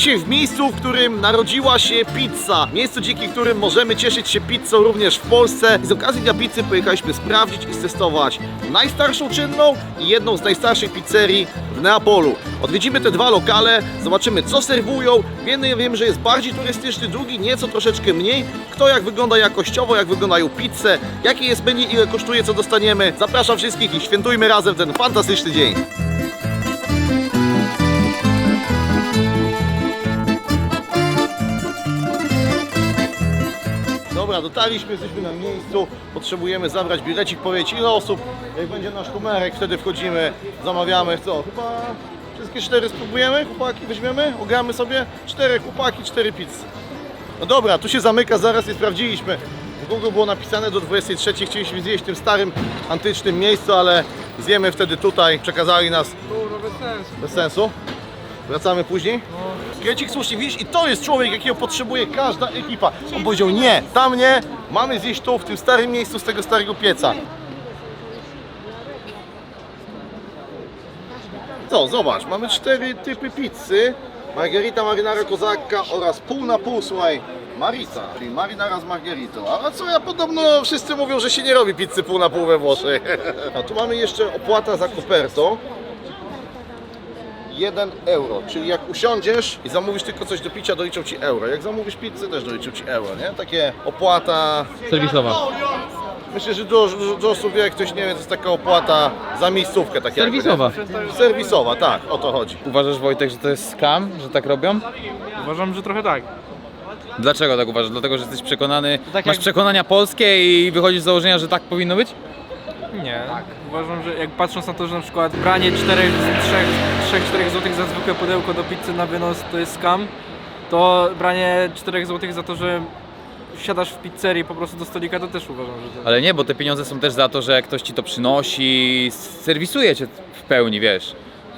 dzisiaj w miejscu, w którym narodziła się pizza. Miejscu, dzięki którym możemy cieszyć się pizzą również w Polsce. I z okazji Dnia Pizzy pojechaliśmy sprawdzić i testować najstarszą czynną i jedną z najstarszych pizzerii w Neapolu. Odwiedzimy te dwa lokale, zobaczymy co serwują. Jeden wiem, że jest bardziej turystyczny, drugi nieco troszeczkę mniej. Kto jak wygląda jakościowo, jak wyglądają pizze, jakie jest menu, ile kosztuje, co dostaniemy. Zapraszam wszystkich i świętujmy razem ten fantastyczny dzień. Dobra, dotarliśmy, jesteśmy na miejscu, potrzebujemy zabrać bilecik, powiedzieć ile osób, jak będzie nasz numerek, wtedy wchodzimy, zamawiamy, co, chyba wszystkie cztery spróbujemy, chłopaki weźmiemy, ogramy sobie, cztery chłopaki, cztery pizzy. No dobra, tu się zamyka, zaraz je sprawdziliśmy. W Google było napisane do 23, chcieliśmy zjeść w tym starym, antycznym miejscu, ale zjemy wtedy tutaj, przekazali nas Kurwa, bez sensu. bez sensu. Wracamy później. Krecik słusznie widzisz i to jest człowiek, jakiego potrzebuje każda ekipa. On powiedział nie, tam nie, mamy zjeść tu, w tym starym miejscu z tego starego pieca. Co, zobacz, mamy cztery typy pizzy. Margherita, marinara, kozaka oraz pół na pół, słuchaj, marita, czyli marinara z margeritą. A co ja podobno wszyscy mówią, że się nie robi pizzy pół na pół we Włoszech. A tu mamy jeszcze opłata za kopertą. 1 euro, czyli jak usiądziesz i zamówisz tylko coś do picia, doliczą ci euro. Jak zamówisz pizzę, też doliczą ci euro, nie? Takie opłata. Serwisowa. Myślę, że dużo, dużo, dużo osób wie, jak ktoś nie wie, to jest taka opłata za miejscówkę. Tak jakby, nie? Serwisowa. Serwisowa, tak, o to chodzi. Uważasz Wojtek, że to jest scam, że tak robią? Uważam, że trochę tak. Dlaczego tak uważasz? Dlatego, że jesteś przekonany, tak masz jak- przekonania polskie i wychodzisz z założenia, że tak powinno być? Nie. Uważam, że jak patrząc na to, że na przykład branie 3-4 zł za zwykłe pudełko do pizzy na wynos to jest scam, to branie 4 zł za to, że siadasz w pizzerii po prostu do stolika, to też uważam, że. Ale nie, bo te pieniądze są też za to, że ktoś ci to przynosi, serwisuje cię w pełni, wiesz.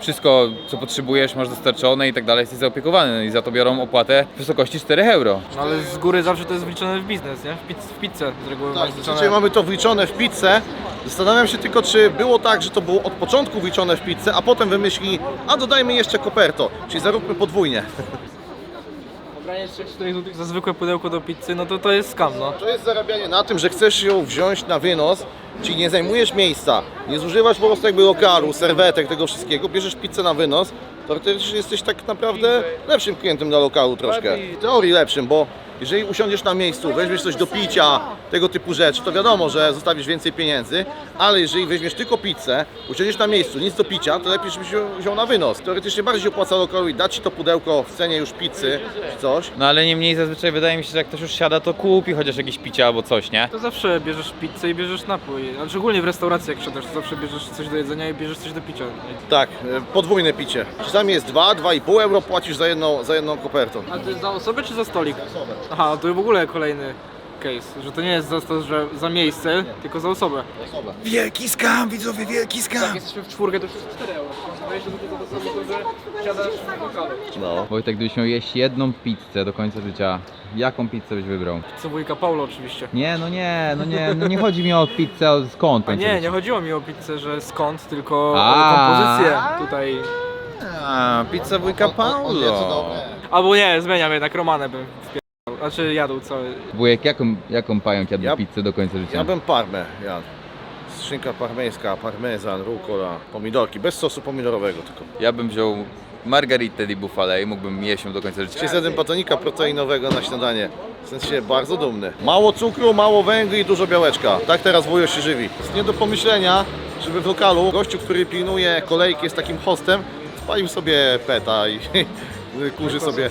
Wszystko, co potrzebujesz, masz dostarczone i tak dalej, jesteś zaopiekowany i za to biorą opłatę w wysokości 4 euro. No, ale z góry zawsze to jest wliczone w biznes, nie? W, pizz, w pizzę z reguły Tak, masz wliczone. mamy to wliczone w pizzę. Zastanawiam się tylko, czy było tak, że to było od początku wliczone w pizzę, a potem wymyślili, a dodajmy jeszcze koperto, czyli zaróbmy podwójnie. Branie 3-4 zł za zwykłe pudełko do pizzy, no to to jest scam, no. To jest zarabianie na tym, że chcesz ją wziąć na wynos, czyli nie zajmujesz miejsca, nie zużywasz po prostu jakby lokalu, serwetek, tego wszystkiego, bierzesz pizzę na wynos, to też jesteś tak naprawdę lepszym klientem dla lokalu troszkę. W teorii lepszym, bo jeżeli usiądziesz na miejscu, weźmiesz coś do picia, tego typu rzeczy, to wiadomo, że zostawisz więcej pieniędzy, ale jeżeli weźmiesz tylko pizzę, usiądziesz na miejscu, nic do picia, to lepiej, żebyś ją wziął na wynos. Teoretycznie bardziej się opłaca lokalowi dać ci to pudełko w cenie już pizzy czy coś, No ale niemniej zazwyczaj wydaje mi się, że jak ktoś już siada, to kupi chociaż jakieś picie albo coś, nie? To zawsze bierzesz pizzę i bierzesz napój. A szczególnie w restauracji jak siadasz, to zawsze bierzesz coś do jedzenia i bierzesz coś do picia. Tak, e, podwójne picie. Czasami jest 2, 2,5 euro płacisz za jedną, za jedną kopertą. Ale to jest za osobę czy za stolik? Aha, to w ogóle kolejny case, że to nie jest za, to, że za miejsce, tylko za osobę. Wielki skam, widzowie, wielki skam! Jak jesteśmy w czwórkę, to już jest 4 euro. 20 zł za to że siadasz w lokalu. No. Wojtek, gdybyś miał jeść jedną pizzę do końca życia, jaką pizzę byś wybrał? Co wujka Paulo oczywiście. Nie, no nie, no nie, no nie chodzi mi o pizzę, o skąd A nie, życia. nie chodziło mi o pizzę, że skąd, tylko A. o kompozycję tutaj. A, pizza wujka Paulo. Albo nie, zmieniam jednak, Romanę bym wpierdał. Znaczy jadł cały. Wujek, jaką, jaką pająk jadł Ja- pizzę do końca życia? Ja bym parmę jadł. Szynka parmeńska, parmezan, rucola, pomidorki, bez sosu pomidorowego tylko. Ja bym wziął margaritę di bufale i mógłbym jeść ją do końca życia. Dzisiaj zjadłem batonika proteinowego na śniadanie. W sensie bardzo dumny. Mało cukru, mało węgli i dużo białeczka. Tak teraz wujo się żywi. Jest nie do pomyślenia, żeby w lokalu gościu, który pilnuje kolejki, jest takim hostem, spalił sobie peta i kurzy sobie,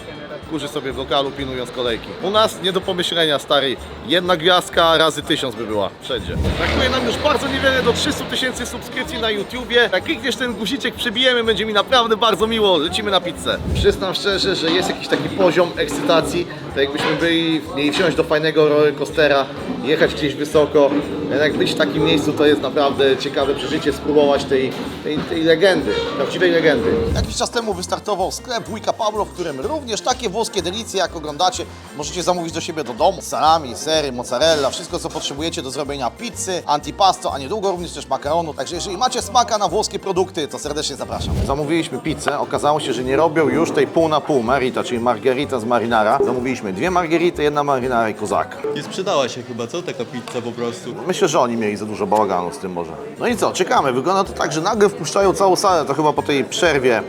kurzy sobie w lokalu pilnując kolejki. U nas nie do pomyślenia, stary. Jedna gwiazdka razy tysiąc by była wszędzie. Brakuje nam już bardzo niewiele do 300 tysięcy subskrypcji na YouTubie. Jak klikniesz ten guziczek, przebijemy, będzie mi naprawdę bardzo miło. Lecimy na pizzę. Przyznam szczerze, że jest jakiś taki poziom ekscytacji, tak jakbyśmy byli, mieli wsiąść do fajnego roller coastera, jechać gdzieś wysoko. Jednak być w takim miejscu to jest naprawdę ciekawe przeżycie, spróbować tej, tej, tej legendy, prawdziwej legendy. Jakiś czas temu wystartował sklep Wujka Pablo, w którym również takie włoskie włoskie delicje, jak oglądacie, możecie zamówić do siebie do domu. Salami, sery, mozzarella, wszystko co potrzebujecie do zrobienia pizzy, antipasto, a niedługo również też makaronu. Także jeżeli macie smaka na włoskie produkty, to serdecznie zapraszam. Zamówiliśmy pizzę, okazało się, że nie robią już tej pół na pół marita, czyli margarita z marinara. Zamówiliśmy dwie margarity, jedna marinara i kozak. Nie sprzedała się chyba, co? Taka pizza po prostu. Myślę, że oni mieli za dużo bałaganu z tym może. No i co, czekamy. Wygląda to tak, że nagle wpuszczają całą salę, to chyba po tej przerwie,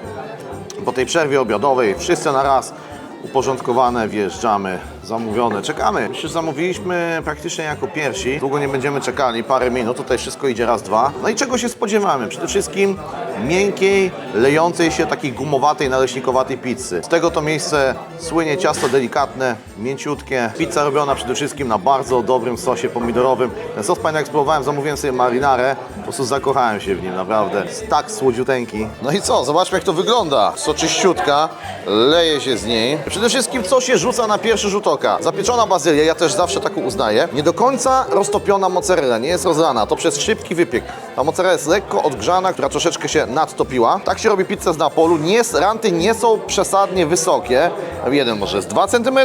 po tej przerwie obiadowej, wszyscy na raz uporządkowane, wjeżdżamy, zamówione, czekamy. Że zamówiliśmy praktycznie jako pierwsi. Długo nie będziemy czekali, parę minut, tutaj wszystko idzie raz, dwa. No i czego się spodziewamy? Przede wszystkim miękkiej, lejącej się, takiej gumowatej, naleśnikowatej pizzy. Z tego to miejsce słynie ciasto delikatne, mięciutkie. Pizza robiona przede wszystkim na bardzo dobrym sosie pomidorowym. Ten sos pamiętam jak spróbowałem, zamówiłem sobie marinarę, po prostu zakochałem się w nim, naprawdę. Jest tak słodziuteńki. No i co, zobaczmy jak to wygląda. Soczyściutka, leje się z niej. Przede wszystkim co się rzuca na pierwszy rzut Zapieczona bazylia, ja też zawsze taką uznaję. Nie do końca roztopiona mozzarella, nie jest rozlana, to przez szybki wypiek. Ta mozzarella jest lekko odgrzana, która troszeczkę się nadtopiła. Tak się robi pizzę z Napolu. Nie, ranty nie są przesadnie wysokie. Jeden może jest 2 cm,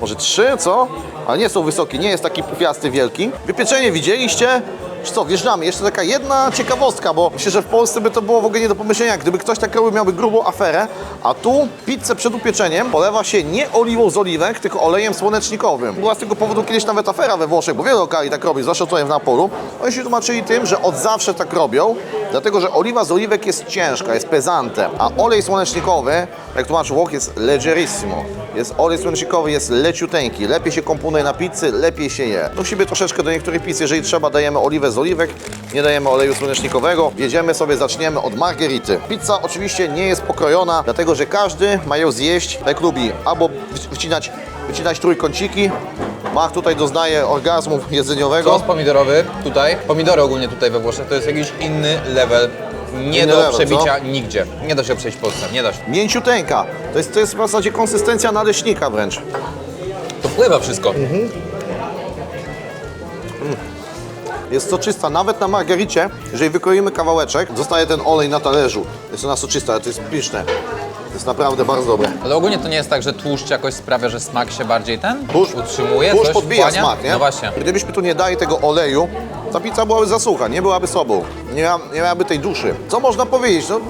może 3, co? Ale nie są wysokie, nie jest taki pufiasty wielki. Wypieczenie widzieliście? Czy co, wjeżdżamy. Jeszcze taka jedna ciekawostka, bo myślę, że w Polsce by to było w ogóle nie do pomyślenia. Gdyby ktoś tak robił, miałby grubą aferę, a tu pizzę przed upieczeniem polewa się nie oliwą z oliwek, tylko olejem słonecznikowym. Była z tego powodu kiedyś nawet afera we Włoszech, bo wiele lokali tak robi, zwłaszcza tutaj w Napolu. Oni się tłumaczyli tym, że od zawsze tak robią, dlatego że oliwa z oliwek jest ciężka, jest pesante, a olej słonecznikowy, jak tłumaczy Włoch, jest leggerissimo. Jest olej słonecznikowy, jest leciuteńki, lepiej się komponuje na pizzy, lepiej się je. Siebie troszeczkę do niektórych pizz, jeżeli trzeba, dajemy oliwę z oliwek, nie dajemy oleju słonecznikowego. Jedziemy sobie, zaczniemy od margerity. Pizza oczywiście nie jest pokrojona, dlatego że każdy ma ją zjeść jak lubi, albo wycinać, wycinać trójkąciki. Mach tutaj doznaje orgazmu jedzeniowego. Sos pomidorowy tutaj, pomidory ogólnie tutaj we Włoszech to jest jakiś inny level. Nie Inny do level, przebicia nigdzie. Nie da się przejść w Polsce, nie da się. Mięciuteńka. To jest, to jest w zasadzie konsystencja naleśnika wręcz. To wpływa wszystko. Jest soczysta, nawet na margaricie, jeżeli wykroimy kawałeczek, zostaje ten olej na talerzu. Jest ona soczysta, ale to jest pyszne. To jest naprawdę bardzo dobre. Ale ogólnie to nie jest tak, że tłuszcz jakoś sprawia, że smak się bardziej ten Tłuszcz- utrzymuje, Tłuszcz coś podbija wchłania? smak, nie? No właśnie. Gdybyśmy tu nie dali tego oleju, ta pizza byłaby zasucha, nie byłaby sobą. Nie, miała, nie miałaby tej duszy. Co można powiedzieć? No,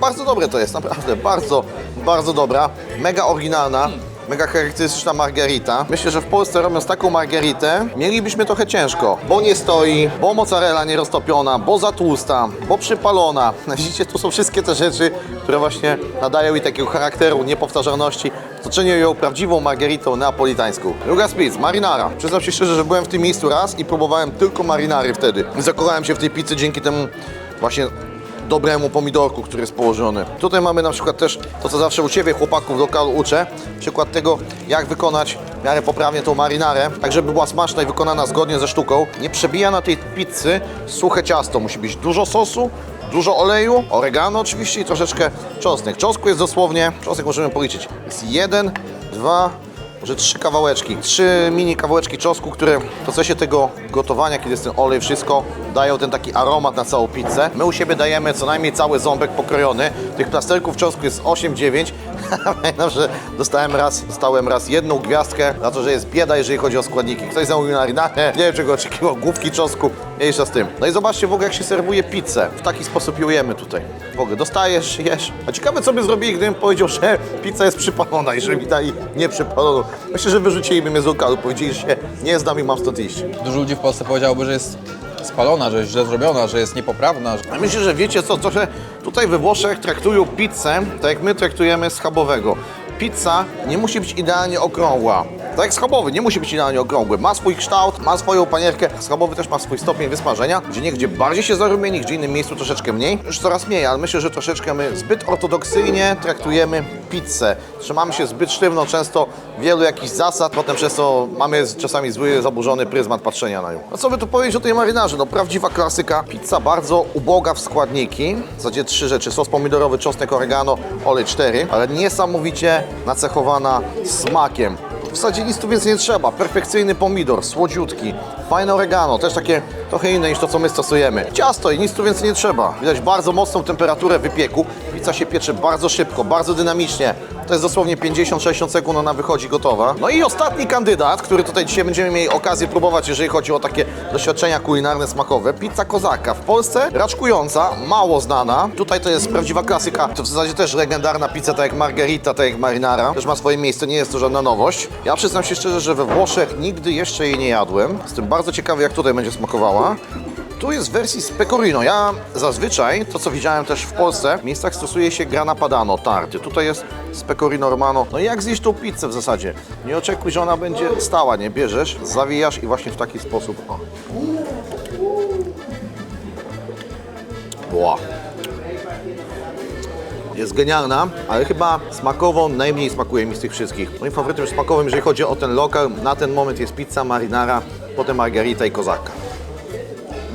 bardzo dobre to jest, naprawdę. Bardzo, bardzo dobra. Mega oryginalna. Mega charakterystyczna margarita. Myślę, że w Polsce robiąc taką margaritę, mielibyśmy trochę ciężko, bo nie stoi, bo mozzarella nie roztopiona, bo za tłusta, bo przypalona. Widzicie, tu są wszystkie te rzeczy, które właśnie nadają jej takiego charakteru, niepowtarzalności, co czynią ją prawdziwą margaritą neapolitańską. Druga spizz, marinara. Przyznam się szczerze, że byłem w tym miejscu raz i próbowałem tylko marinary wtedy. Zakochałem się w tej pizzy dzięki temu właśnie dobremu pomidorku, który jest położony. Tutaj mamy na przykład też to, co zawsze u Ciebie chłopaków lokalu uczę, przykład tego, jak wykonać w miarę poprawnie tą marinarę, tak żeby była smaczna i wykonana zgodnie ze sztuką. Nie przebija na tej pizzy suche ciasto, musi być dużo sosu, dużo oleju, oregano oczywiście i troszeczkę czosnek. Czosnku jest dosłownie, czosnek możemy policzyć, jest jeden, dwa, może trzy kawałeczki, trzy mini kawałeczki czosnku, które w procesie tego gotowania, kiedy jest ten olej, wszystko dają ten taki aromat na całą pizzę. My u siebie dajemy co najmniej cały ząbek pokrojony. Tych plasterków czosnku jest 8-9. Pamiętam, że dostałem raz, dostałem raz jedną gwiazdkę za to, że jest bieda, jeżeli chodzi o składniki. Ktoś zamówił marinarę, nie wiem czego oczekiwał, główki czosnku, mniejsza z tym. No i zobaczcie w ogóle jak się serwuje pizzę. W taki sposób ją jemy tutaj. W ogóle dostajesz, jesz. A ciekawe co by zrobili, gdybym powiedział, że pizza jest przypalona i że mi dali nieprzypaloną. Myślę, że wyrzuciliby mnie z lokalu, powiedzieli, że nie znam i mam stąd iść. Dużo ludzi w Polsce powiedziałoby, że jest spalona, że jest źle zrobiona, że jest niepoprawna. Myślę, że wiecie co, trochę tutaj we Włoszech traktują pizzę tak jak my traktujemy schabowego. Pizza nie musi być idealnie okrągła. Tak jak schabowy, nie musi być idealnie okrągły. Ma swój kształt, ma swoją panierkę. Schabowy też ma swój stopień wysmażenia, gdzie niegdzie bardziej się zarumieni, gdzie innym miejscu troszeczkę mniej. Już coraz mniej, ale myślę, że troszeczkę my zbyt ortodoksyjnie traktujemy pizzę. Trzymamy się zbyt sztywno, często wielu jakichś zasad, potem przez to mamy czasami zły, zaburzony pryzmat patrzenia na nią. No co by tu powiedzieć o tej marynarze? No prawdziwa klasyka. Pizza bardzo uboga w składniki. W zasadzie trzy rzeczy. Sos pomidorowy, czosnek, oregano, olej cztery, ale niesamowicie nacechowana smakiem. W zasadzie nic tu więcej nie trzeba. Perfekcyjny pomidor, słodziutki, fajne oregano, też takie trochę inne niż to, co my stosujemy. Ciasto i nic tu więcej nie trzeba. Widać bardzo mocną temperaturę wypieku. Pizza się piecze bardzo szybko, bardzo dynamicznie. To jest dosłownie 50-60 sekund, ona wychodzi gotowa. No i ostatni kandydat, który tutaj dzisiaj będziemy mieli okazję próbować, jeżeli chodzi o takie doświadczenia kulinarne, smakowe. Pizza kozaka. W Polsce raczkująca, mało znana. Tutaj to jest prawdziwa klasyka. To w zasadzie też legendarna pizza, tak jak margarita, tak jak marinara. Też ma swoje miejsce, nie jest to żadna nowość. Ja przyznam się szczerze, że we Włoszech nigdy jeszcze jej nie jadłem. Jestem bardzo ciekawy, jak tutaj będzie smakowała. Tu jest w wersji z pecorino. Ja zazwyczaj, to co widziałem też w Polsce, w miejscach stosuje się grana padano, tarty. Tutaj jest z pecorino romano. No i jak zjeść tą pizzę w zasadzie? Nie oczekuj, że ona będzie stała, nie? Bierzesz, zawijasz i właśnie w taki sposób. O. Ła. Jest genialna, ale chyba smakowo najmniej smakuje mi z tych wszystkich. Moim faworytem smakowym, jeżeli chodzi o ten lokal, na ten moment jest pizza marinara, potem margarita i kozaka.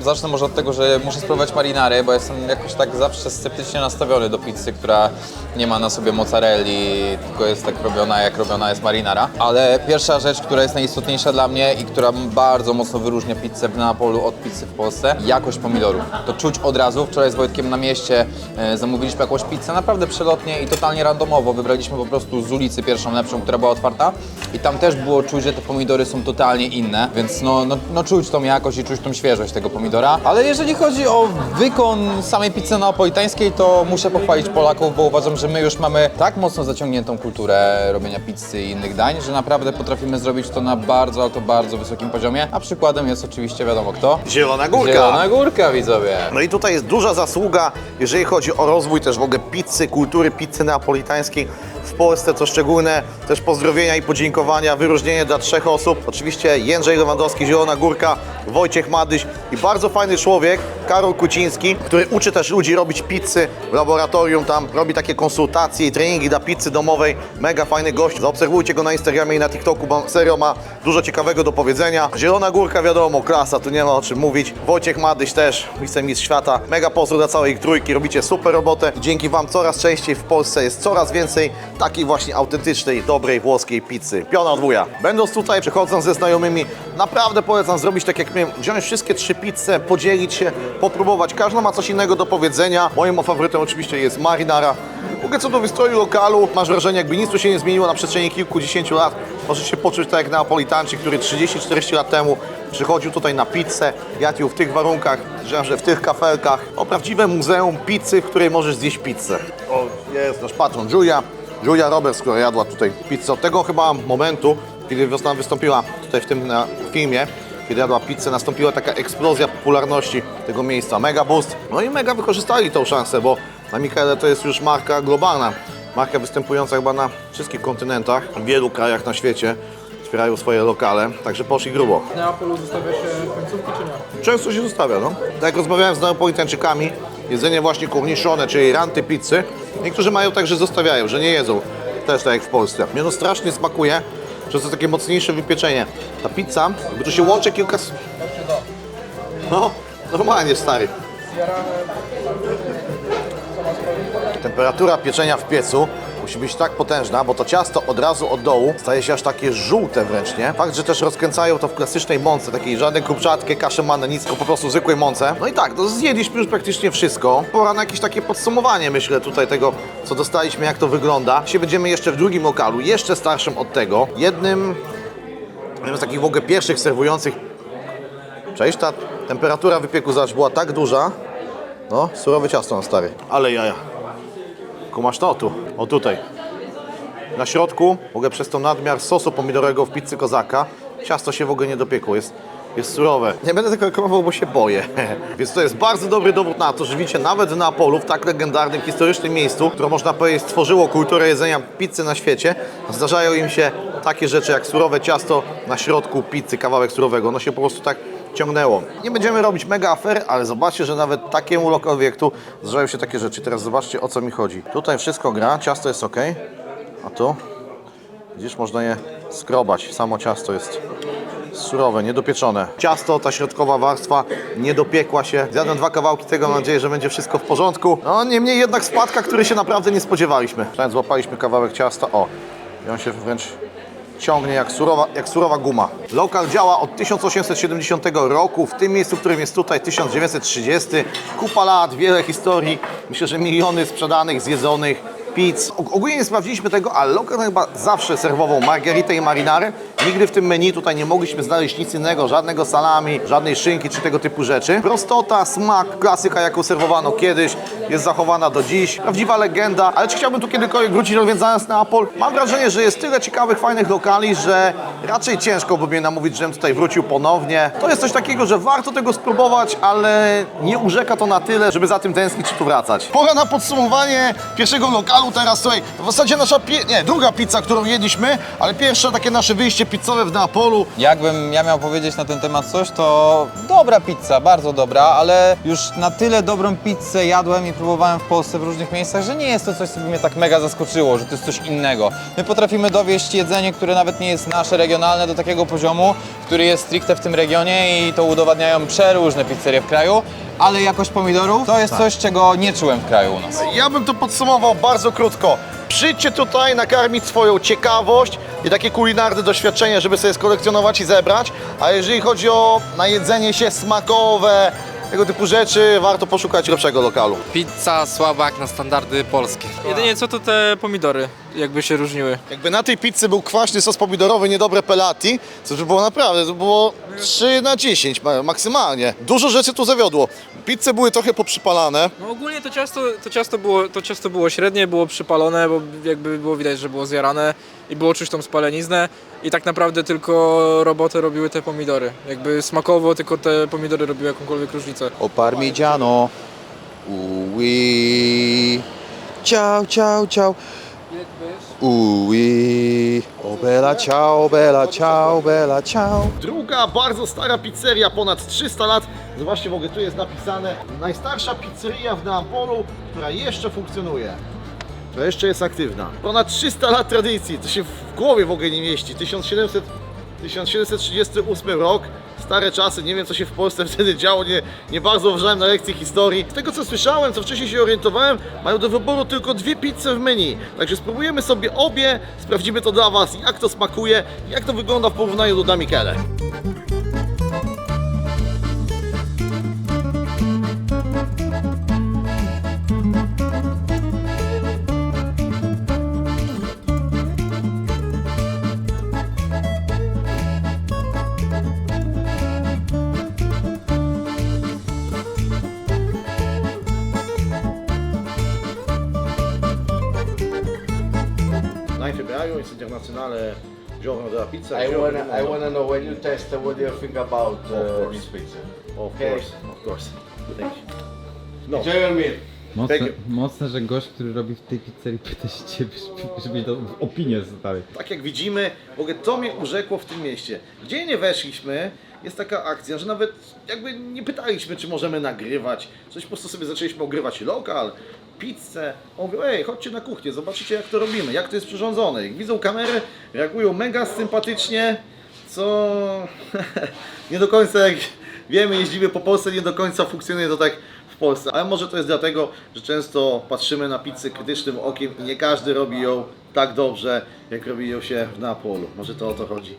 Zacznę może od tego, że muszę spróbować marinary, bo jestem jakoś tak zawsze sceptycznie nastawiony do pizzy, która nie ma na sobie mozzarelli, tylko jest tak robiona, jak robiona jest marinara. Ale pierwsza rzecz, która jest najistotniejsza dla mnie i która bardzo mocno wyróżnia pizzę w Neapolu od pizzy w Polsce, jakość pomidorów. To czuć od razu. Wczoraj z Wojtkiem na mieście e, zamówiliśmy jakąś pizzę naprawdę przelotnie i totalnie randomowo. Wybraliśmy po prostu z ulicy pierwszą lepszą, która była otwarta i tam też było czuć, że te pomidory są totalnie inne, więc no, no, no czuć tą jakość i czuć tą świeżość tego pomidora. Ale jeżeli chodzi o wykon samej pizzy neapolitańskiej, to muszę pochwalić Polaków, bo uważam, że my już mamy tak mocno zaciągniętą kulturę robienia pizzy i innych dań, że naprawdę potrafimy zrobić to na bardzo, ale to bardzo wysokim poziomie. A przykładem jest oczywiście wiadomo kto. Zielona Górka. Zielona Górka, widzowie. No i tutaj jest duża zasługa, jeżeli chodzi o rozwój też w ogóle pizzy, kultury pizzy neapolitańskiej w Polsce, co szczególne też pozdrowienia i podziękowania, wyróżnienie dla trzech osób. Oczywiście Jędrzej Lewandowski, Zielona Górka, Wojciech Madyś i bardzo fajny człowiek, Karol Kuciński, który uczy też ludzi robić pizzy w laboratorium, tam robi takie konsultacje i treningi dla pizzy domowej. Mega fajny gość, zaobserwujcie go na Instagramie i na TikToku, bo serio ma dużo ciekawego do powiedzenia. Zielona Górka wiadomo, klasa, tu nie ma o czym mówić. Wojciech Madyś też, wicemistrz świata. Mega pozdro dla całej ich trójki, robicie super robotę. Dzięki Wam coraz częściej w Polsce jest coraz więcej takiej właśnie autentycznej, dobrej włoskiej pizzy. Piona od. Będąc tutaj, przechodząc ze znajomymi, naprawdę polecam zrobić tak jak my, wziąć wszystkie trzy pizze, podzielić się, popróbować. Każda ma coś innego do powiedzenia. Moim faworytem oczywiście jest marinara. Ogóle co do wystroju lokalu, masz wrażenie jakby nic tu się nie zmieniło na przestrzeni kilkudziesięciu lat. Możesz się poczuć tak jak neapolitańczyk, który 30-40 lat temu przychodził tutaj na pizzę, jadł w tych warunkach, że w tych kafelkach. O prawdziwe muzeum pizzy, w której możesz zjeść pizzę. O, jest nasz patron Julia. Julia Roberts, która jadła tutaj pizzę. Od tego chyba momentu, kiedy wiosna wystąpiła tutaj w tym filmie, kiedy jadła pizzę, nastąpiła taka eksplozja popularności tego miejsca. Mega boost. No i mega wykorzystali tą szansę, bo na Michaele to jest już marka globalna. Marka występująca chyba na wszystkich kontynentach, w wielu krajach na świecie. Otwierają swoje lokale, także poszli grubo. W Neapolu zostawia się końcówki czy nie? Często się zostawia, no. Tak jak rozmawiałem z Neapolitańczykami, jedzenie właśnie korniszone, czyli ranty pizzy, niektórzy mają tak, że zostawiają, że nie jedzą. Też tak jak w Polsce. Mnie no strasznie smakuje, że to takie mocniejsze wypieczenie. Ta pizza, bo tu się łączy kilka... No, normalnie stary. Temperatura pieczenia w piecu musi być tak potężna, bo to ciasto od razu od dołu staje się aż takie żółte wręcz, nie? Fakt, że też rozkręcają to w klasycznej mące, takiej żadnej krupczatki, kaszę manne, nic, po prostu zwykłej mące. No i tak, no zjedliśmy już praktycznie wszystko. Pora na jakieś takie podsumowanie, myślę, tutaj tego, co dostaliśmy, jak to wygląda. Dzisiaj będziemy jeszcze w drugim lokalu, jeszcze starszym od tego. Jednym, jednym z takich w ogóle pierwszych serwujących Cześć, ta temperatura wypieku zaś była tak duża. No, surowe ciasto na stary. Ale jaja. Kumasz to tu. O tutaj. Na środku, ogóle przez to nadmiar sosu pomidorowego w pizzy kozaka, ciasto się w ogóle nie dopiekło. Jest, jest surowe. Nie będę tego reklamował, bo się boję. Więc to jest bardzo dobry dowód na to, że widzicie, nawet w Neapolu, w tak legendarnym, historycznym miejscu, które można powiedzieć stworzyło kulturę jedzenia pizzy na świecie, zdarzają im się takie rzeczy jak surowe ciasto na środku pizzy, kawałek surowego. No się po prostu tak ciągnęło. Nie będziemy robić mega afer, ale zobaczcie, że nawet takiemu local obiektu zdarzają się takie rzeczy. Teraz zobaczcie o co mi chodzi. Tutaj wszystko gra, ciasto jest ok, a tu widzisz, można je skrobać. Samo ciasto jest surowe, niedopieczone. Ciasto, ta środkowa warstwa nie dopiekła się. Zjadłem dwa kawałki tego, mam nadzieję, że będzie wszystko w porządku. No niemniej jednak spadka, który się naprawdę nie spodziewaliśmy. Przynajmniej złapaliśmy kawałek ciasta, o, i on się wręcz ciągnie jak surowa, jak surowa guma. Lokal działa od 1870 roku, w tym miejscu, w którym jest tutaj 1930. Kupa lat, wiele historii, myślę, że miliony sprzedanych, zjedzonych pizz. Og- Ogólnie nie sprawdziliśmy tego, ale lokal chyba zawsze serwował margheritę i marinarę. Nigdy w tym menu tutaj nie mogliśmy znaleźć nic innego, żadnego salami, żadnej szynki czy tego typu rzeczy. Prostota, smak, klasyka, jaką serwowano kiedyś, jest zachowana do dziś. Prawdziwa legenda, ale czy chciałbym tu kiedykolwiek wrócić odwiedzając Neapol? Mam wrażenie, że jest tyle ciekawych, fajnych lokali, że raczej ciężko by mnie namówić, żebym tutaj wrócił ponownie. To jest coś takiego, że warto tego spróbować, ale nie urzeka to na tyle, żeby za tym tęsknić czy tu wracać. Pora na podsumowanie pierwszego lokalu teraz, słuchaj, w zasadzie nasza, nie, druga pizza, którą jedliśmy, ale pierwsze takie nasze wyjście pizzowe w Neapolu. Jakbym ja miał powiedzieć na ten temat coś, to dobra pizza, bardzo dobra, ale już na tyle dobrą pizzę jadłem i próbowałem w Polsce w różnych miejscach, że nie jest to coś, co by mnie tak mega zaskoczyło, że to jest coś innego. My potrafimy dowieść jedzenie, które nawet nie jest nasze regionalne do takiego poziomu, który jest stricte w tym regionie i to udowadniają przeróżne pizzerie w kraju, ale jakość pomidorów to jest coś, czego nie czułem w kraju u nas. Ja bym to podsumował bardzo krótko. Przyjdźcie tutaj nakarmić swoją ciekawość i takie kulinarne doświadczenie, żeby sobie skolekcjonować i zebrać. A jeżeli chodzi o najedzenie się smakowe, tego typu rzeczy, warto poszukać lepszego lokalu. Pizza słaba jak na standardy polskie. Jedynie co to te pomidory, jakby się różniły. Jakby na tej pizzy był kwaśny sos pomidorowy, niedobre pelati, to by było naprawdę, to było 3 na 10 ma- maksymalnie. Dużo rzeczy tu zawiodło. Pizze były trochę poprzypalane. No ogólnie to ciasto, to ciasto, było, to ciasto było średnie, było przypalone, bo jakby było widać, że było zjarane i było czuć tą spaleniznę i tak naprawdę tylko robotę robiły te pomidory. Jakby smakowo tylko te pomidory robiły jakąkolwiek różnicę. O parmigiano, ui, ciao, ciao, ciao. Ui, o ciao, bella ciao, bella ciao. Druga bardzo stara pizzeria, ponad 300 lat. Zobaczcie, w ogóle tu jest napisane najstarsza pizzeria w Neapolu, która jeszcze funkcjonuje. Która jeszcze jest aktywna. Ponad 300 lat tradycji, to się w głowie w ogóle nie mieści. 1700, 1738 rok, stare czasy, nie wiem co się w Polsce wtedy działo, nie, nie bardzo uważałem na lekcji historii. Z tego co słyszałem, co wcześniej się orientowałem, mają do wyboru tylko dwie pizze w menu. Także spróbujemy sobie obie, sprawdzimy to dla Was, jak to smakuje, jak to wygląda w porównaniu do Da pizza. I wanna, del I wanna know when you test what do you think about Of uh, course. this pizza. Of Okay. course, of course. Thank you. No, Enjoy your meal. Mocne, Thank mocne, że gość, który robi w tej pizzerii pyta się ciebie, żeby mieć opinię stary. tak jak widzimy, w ogóle to mnie urzekło w tym mieście. Gdzie nie weszliśmy, jest taka akcja, że nawet jakby nie pytaliśmy, czy możemy nagrywać. Coś po prostu sobie zaczęliśmy ogrywać lokal, pizzę. On mówił, ej, chodźcie na kuchnię, zobaczycie jak to robimy, jak to jest przyrządzone. Jak widzą kamerę, reagują mega sympatycznie, co nie do końca jak wiemy, jeździmy po Polsce, nie do końca funkcjonuje to tak w Polsce. Ale może to jest dlatego, że często patrzymy na pizzę krytycznym okiem i nie każdy robi ją tak dobrze, jak robi ją się w Neapolu. Może to o to chodzi.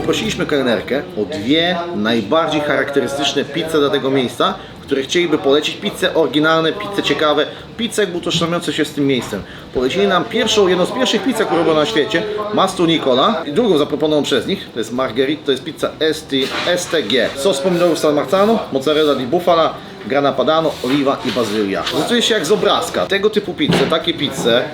Poprosiliśmy kelnerkę o dwie najbardziej charakterystyczne pizze dla tego miejsca, które chcieliby polecić pizze oryginalne, pizze ciekawe, pizze jakby utożsamiające się z tym miejscem. Polecili nam pierwszą, jedną z pierwszych pizz, jaką robią na świecie, Mastu Nicola i drugą zaproponowaną przez nich, to jest Margherita, to jest pizza ST, STG. Sos pomidorów San Marzano, mozzarella di bufala, grana padano, oliwa i bazylia. Się jak z obrazka. Tego typu pizze, takie pizze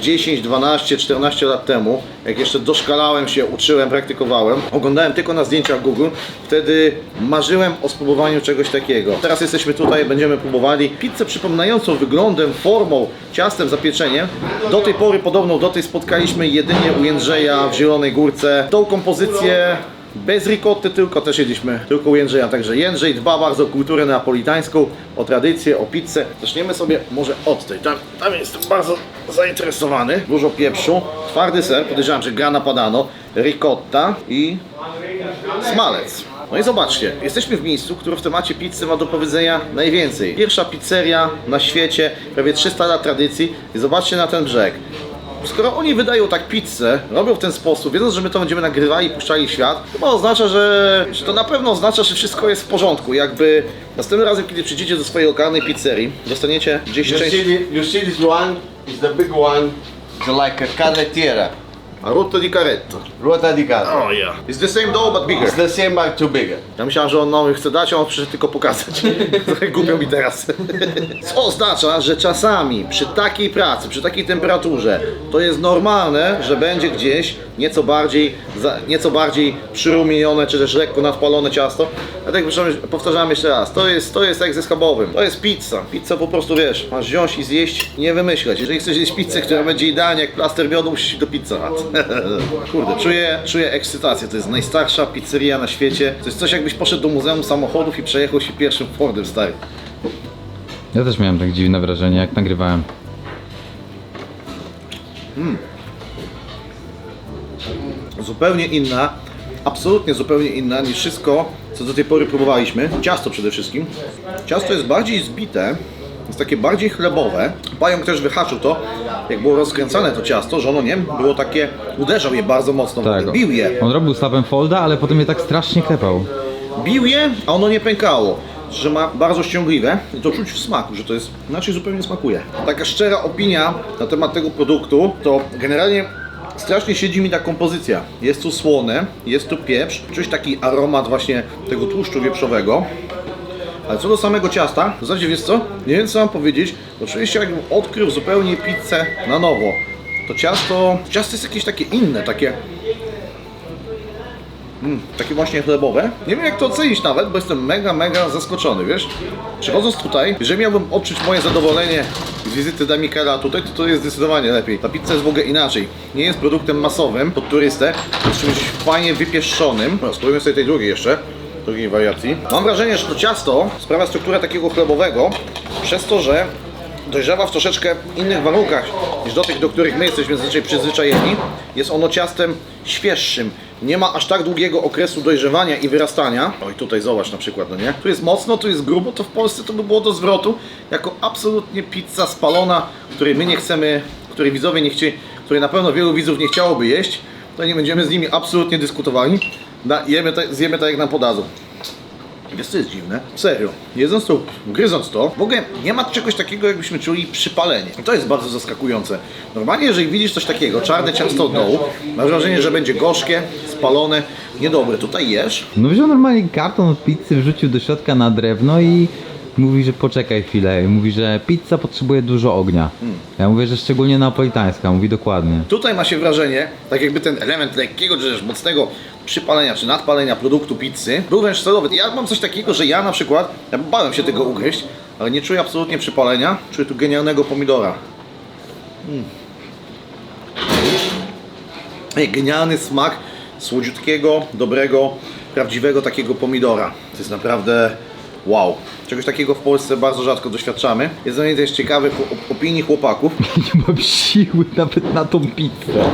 10, 12, 14 lat temu, jak jeszcze doszkalałem się, uczyłem, praktykowałem, oglądałem tylko na zdjęciach Google, wtedy marzyłem o spróbowaniu czegoś takiego. Teraz jesteśmy tutaj, będziemy próbowali pizzę przypominającą wyglądem, formą, ciastem, zapieczeniem. Do tej pory podobną do tej spotkaliśmy jedynie u Jędrzeja w Zielonej Górce. Tą kompozycję bez ricotty tylko też jedliśmy tylko u Jędrzeja, także Jędrzej dba bardzo o kulturę neapolitańską, o tradycję, o pizzę. Zaczniemy sobie może od tej, tam, tam jestem bardzo zainteresowany. Dużo pieprzu, twardy ser, podejrzewam, że grana padano, ricotta i smalec. No i zobaczcie, jesteśmy w miejscu, które w temacie pizzy ma do powiedzenia najwięcej. Pierwsza pizzeria na świecie, prawie 300 lat tradycji i zobaczcie na ten brzeg. Skoro oni wydają tak pizzę, robią w ten sposób, wiedząc, że my to będziemy nagrywali i puszczali w świat, to oznacza, że, że to na pewno oznacza, że wszystko jest w porządku. Jakby następnym razem, kiedy przyjdziecie do swojej lokalnej pizzerii, dostaniecie gdzieś część... see, you see this one is the big one. It's like a A rotto di caretto. ruota di casa. Oh yeah. It's the same dough, but bigger. It's the same but too bigger. Ja myślałem, że on nowy chce dać, a on przyszedł tylko pokazać. Trochę głupio mi teraz. Co oznacza, że czasami przy takiej pracy, przy takiej temperaturze, to jest normalne, że będzie gdzieś nieco bardziej, za, nieco bardziej przyrumienione, czy też lekko nadpalone ciasto. Dlatego powtarzam- powtarzam jeszcze raz, to jest, to jest jak ze schabowym. To jest pizza. Pizza po prostu wiesz, masz wziąć i zjeść, nie wymyśleć. Jeżeli chcesz zjeść pizzę, która będzie idealnie jak plaster miodu, musisz iść do pizza Hut. Kurde, czuję, czuję ekscytację. To jest najstarsza pizzeria na świecie. To jest coś jakbyś poszedł do Muzeum Samochodów i przejechał się pierwszym Fordem, stary. Ja też miałem tak dziwne wrażenie, jak nagrywałem. Zupełnie inna, absolutnie zupełnie inna niż wszystko, co do tej pory próbowaliśmy. Ciasto przede wszystkim. Ciasto jest bardziej zbite, jest takie bardziej chlebowe. Pająk też wyhaczył to, jak było rozkręcane to ciasto, że ono nie było takie, uderzał je bardzo mocno, Tak. bił je. On robił slabem folda, ale potem je tak strasznie klepał. Bił je, a ono nie pękało. Że ma bardzo ściągliwe i to czuć w smaku, że to jest inaczej zupełnie smakuje. Taka szczera opinia na temat tego produktu, to generalnie strasznie siedzi mi ta kompozycja. Jest tu słone, jest tu pieprz, czuć taki aromat właśnie tego tłuszczu wieprzowego. Ale co do samego ciasta, to znaczy wiesz co? Nie wiem co mam powiedzieć. Oczywiście jakbym odkrył zupełnie pizzę na nowo. To ciasto, ciasto jest jakieś takie inne, takie takie właśnie chlebowe. Nie wiem jak to ocenić nawet, bo jestem mega, mega zaskoczony, wiesz? Przychodząc tutaj, jeżeli miałbym odczuć moje zadowolenie z wizyty Damikela tutaj, to to jest zdecydowanie lepiej. Ta pizza jest w ogóle inaczej. Nie jest produktem masowym pod turystę, jest czymś fajnie wypieszczonym. No, spróbujmy sobie tej drugiej jeszcze, drugiej wariacji. Mam wrażenie, że to ciasto sprawia strukturę takiego chlebowego, przez to, że dojrzewa w troszeczkę innych warunkach niż do tych, do których my jesteśmy zazwyczaj przyzwyczajeni. Jest ono ciastem świeższym. Nie ma aż tak długiego okresu dojrzewania i wyrastania. Oj, tutaj zobacz na przykład, no nie? Tu jest mocno, tu jest grubo, to w Polsce to by było do zwrotu. Jako absolutnie pizza spalona, której my nie chcemy, której widzowie nie chcieli, której na pewno wielu widzów nie chciałoby jeść. To nie będziemy z nimi absolutnie dyskutowali. Da, jemy zjemy tak jak nam podadzą. Wiesz co jest dziwne? Serio, jedząc to, gryząc to, w ogóle nie ma czegoś takiego, jakbyśmy czuli przypalenie. I to jest bardzo zaskakujące. Normalnie, jeżeli widzisz coś takiego, czarne ciasto od dołu, masz wrażenie, że będzie gorzkie, spalone, niedobre. Tutaj jesz, No wziął normalnie karton pizzy, wrzucił do środka na drewno i mówi, że poczekaj chwilę. I mówi, że pizza potrzebuje dużo ognia. Ja mówię, że szczególnie napolitańska, mówi dokładnie. Tutaj ma się wrażenie, tak jakby ten element lekkiego, czy też mocnego przypalenia, czy nadpalenia produktu pizzy był wręcz celowy. Ja mam coś takiego, że ja na przykład, ja bałem się tego ugryźć, ale nie czuję absolutnie przypalenia, czuję tu genialnego pomidora. Mm. Ej, Genialny smak słodziutkiego, dobrego, prawdziwego takiego pomidora. To jest naprawdę wow. Czegoś takiego w Polsce bardzo rzadko doświadczamy. Jest to też ciekawych op- opinii chłopaków. Nie mam siły nawet na tą pizzę.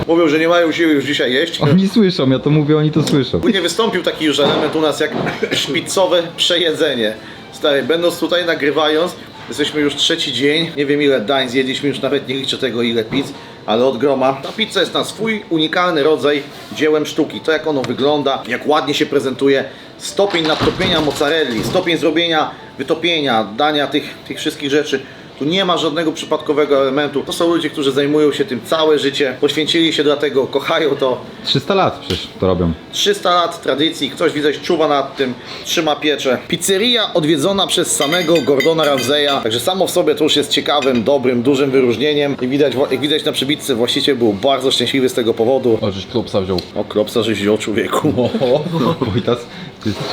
Mówią, że nie mają siły już dzisiaj jeść. Oni słyszą, ja to mówię, oni to słyszą. Później wystąpił taki już element u nas jak szpicowe przejedzenie. Stary, będąc tutaj nagrywając, Jesteśmy już trzeci dzień. Nie wiem ile dań zjedliśmy, już nawet nie liczę tego ile pizz, ale od groma. Ta pizza jest na swój unikalny rodzaj dziełem sztuki. To jak ono wygląda, jak ładnie się prezentuje, stopień nadtopienia mozzarelli, stopień zrobienia, wytopienia, dania tych, tych wszystkich rzeczy. Tu nie ma żadnego przypadkowego elementu. To są ludzie, którzy zajmują się tym całe życie, poświęcili się dlatego, kochają to. 300 lat przecież to robią. 300 lat tradycji, ktoś widać czuwa nad tym, trzyma pieczę. Pizzeria odwiedzona przez samego Gordona Ramseya, także samo w sobie to już jest ciekawym, dobrym, dużym wyróżnieniem. I widać, jak widać na przybitce, właściciel był bardzo szczęśliwy z tego powodu. O, żeś klubsa wziął. O, klopsa, żeś wziął człowieku. Wojtas, ty jesteś...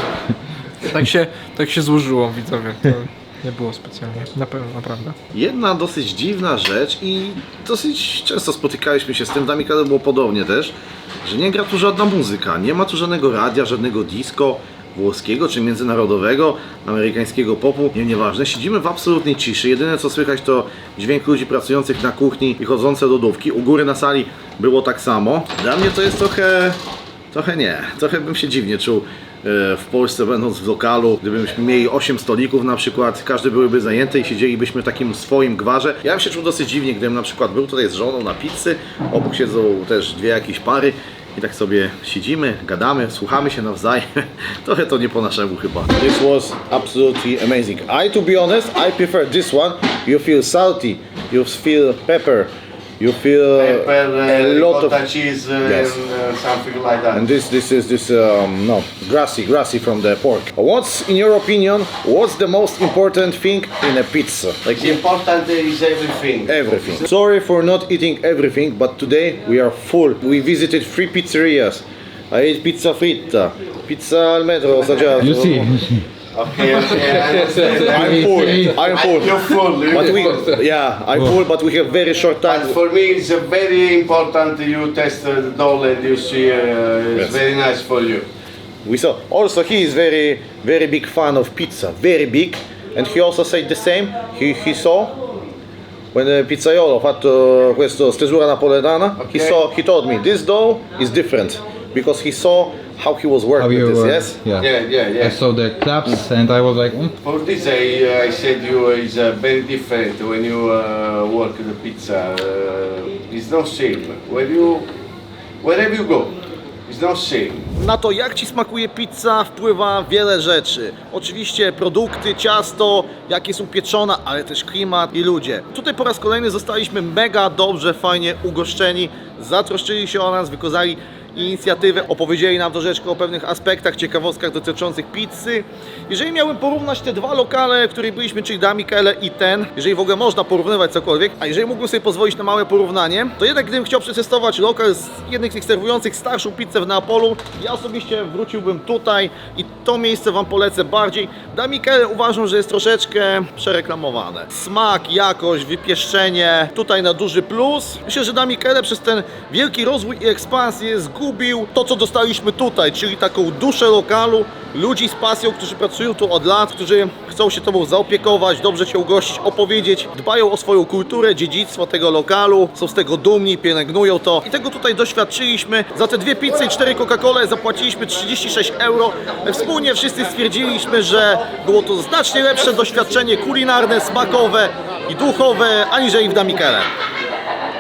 Tak się, tak się złożyło, widzowie. Nie było specjalnie, na pewno, naprawdę. Jedna dosyć dziwna rzecz i dosyć często spotykaliśmy się z tym, Dami Kale było podobnie też, że nie gra tu żadna muzyka, nie ma tu żadnego radia, żadnego disco włoskiego czy międzynarodowego, amerykańskiego popu, nie, nieważne, siedzimy w absolutnej ciszy, jedyne co słychać to dźwięk ludzi pracujących na kuchni i chodzące lodówki, u góry na sali było tak samo. Dla mnie to jest trochę Trochę nie. Trochę bym się dziwnie czuł e, w Polsce będąc w lokalu, gdybyśmy mieli 8 stolików na przykład, każdy byłyby zajęte i siedzielibyśmy w takim swoim gwarze. Ja bym się czuł dosyć dziwnie, gdybym na przykład był tutaj z żoną na pizzy, obok siedzą też dwie jakieś pary i tak sobie siedzimy, gadamy, słuchamy się nawzajem. Trochę to nie po naszemu chyba. This was absolutely amazing. I to be honest, I prefer this one. You feel salty, you feel pepper, you feel Pepper, a uh, lot of cheese, uh, Yes. and uh, something like that. And this this is this um, no grassy grassy from the pork. What's in your opinion? What's the most important thing in a pizza? Like the important is everything. everything. Sorry for not eating everything, but today we are full. We visited three pizzerias. I ate pizza fritta, pizza al metro. assaggiato. You see, Okay, okay, I understand. I'm full. I'm full. You're full. you- But we, yeah, I'm full, but we have very short But time. for me, it's uh, very important you test uh, the doll and you see uh, it's Yes. very nice for you. We saw. Also, he is very, very big fan of pizza. Very big, and he also said the same. He he saw when the pizzaiolo ha fatto questo stesura napoletana. He Okay. saw. He told me this dough is different because he saw how he was working with this. were- Yes. Yeah. Yeah, yeah, I yeah. saw the claps and I was like, mm, For this, I, uh, I said you is uh, very different when you uh, work the pizza. Uh, it's not same. When you, wherever you go, it's not same. Na to, jak Ci smakuje pizza, wpływa wiele rzeczy. Oczywiście produkty, ciasto, jak jest upieczona, ale też klimat i ludzie. Tutaj po raz kolejny zostaliśmy mega dobrze, fajnie ugoszczeni. Zatroszczyli się o nas, wykazali inicjatywę, opowiedzieli nam troszeczkę o pewnych aspektach, ciekawostkach dotyczących pizzy. Jeżeli miałbym porównać te dwa lokale, w których byliśmy, czyli Damikele i ten, jeżeli w ogóle można porównywać cokolwiek, a jeżeli mógłbym sobie pozwolić na małe porównanie, to jednak gdybym chciał przetestować lokal z jednych z tych serwujących starszą pizzę w Neapolu, ja osobiście wróciłbym tutaj i to miejsce Wam polecę bardziej. Damikele uważam, że jest troszeczkę przereklamowane. Smak, jakość, wypieszczenie, tutaj na duży plus. Myślę, że Damikele przez ten wielki rozwój i ekspansję to, co dostaliśmy tutaj, czyli taką duszę lokalu, ludzi z pasją, którzy pracują tu od lat, którzy chcą się Tobą zaopiekować, dobrze Cię ugościć, opowiedzieć, dbają o swoją kulturę, dziedzictwo tego lokalu, są z tego dumni, pielęgnują to i tego tutaj doświadczyliśmy. Za te dwie pizze i cztery Coca-Cola zapłaciliśmy 36 euro. Wspólnie wszyscy stwierdziliśmy, że było to znacznie lepsze doświadczenie kulinarne, smakowe i duchowe aniżeli w Damikele.